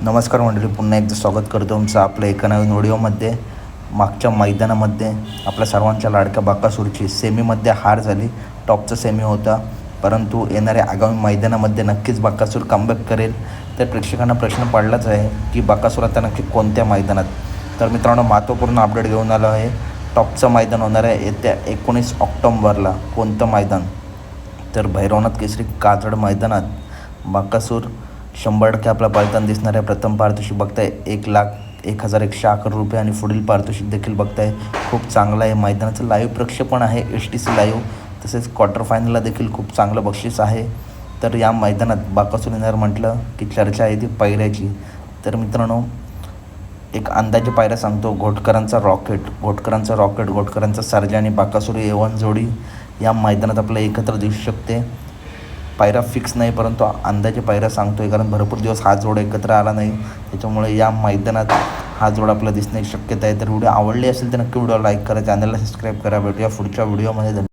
नमस्कार मंडळी पुन्हा एकदा स्वागत करतो तुमचं आपल्या एका नवीन व्हिडिओमध्ये. मागच्या मैदानामध्ये आपल्या सर्वांच्या लाडक्या बाकासूरची सेमीमध्ये हार झाली. टॉपचा सेमी होता. परंतु येणाऱ्या आगामी मैदानामध्ये नक्कीच बाकासूर कमबॅक करेल. तर प्रेक्षकांना प्रश्न पडलाच आहे की बाकासूर आता नक्की कोणत्या मैदानात? तर मित्रांनो महत्त्वपूर्ण अपडेट घेऊन आलो आहे. टॉपचं मैदान होणार आहे येत्या एकोणीस ऑक्टोंबरला. कोणतं मैदान? तर भैरवनाथ केसरी काजड मैदानात बाकासूर शंभर टक्के आपला पाळताना दिसणाऱ्या प्रथम पारितोषिक बघताय. एक लाख एक हजार एकशे अकरा रुपये आणि पुढील पारितोषिक देखील बघताय. खूप चांगलं आहे. मैदानाचं लाईव्ह प्रक्षेपण आहे. एस टी सी लाईव्ह तसेच क्वार्टर फायनलला देखील खूप चांगलं बक्षीस आहे. तर या मैदानात बाकासून येणार म्हटलं की चर्चा आहे ती पायऱ्याची. तर मित्रांनो एक अंदाजे पायऱ्या सांगतो. घोटकरांचा रॉकेट घोटकरांचा रॉकेट घोटकरांचा सर्जा आणि बाकासुरी एवन जोडी या मैदानात आपल्याला एकत्र दिसू शकते. पायऱ्या फिक्स नाही परंतु अंदाजे पायऱ्या सांगतो आहे कारण भरपूर दिवस हा जोड एकत्र आला नाही. त्याच्यामुळे या मैदानात हा जोड आपल्याला दिसण्याची शक्यता आहे. तर व्हिडिओ आवडली असेल तर नक्की व्हिडिओ लाईक करा चॅनलला सबस्क्राईब करा. भेटूया पुढच्या व्हिडिओमध्ये धन्यवाद.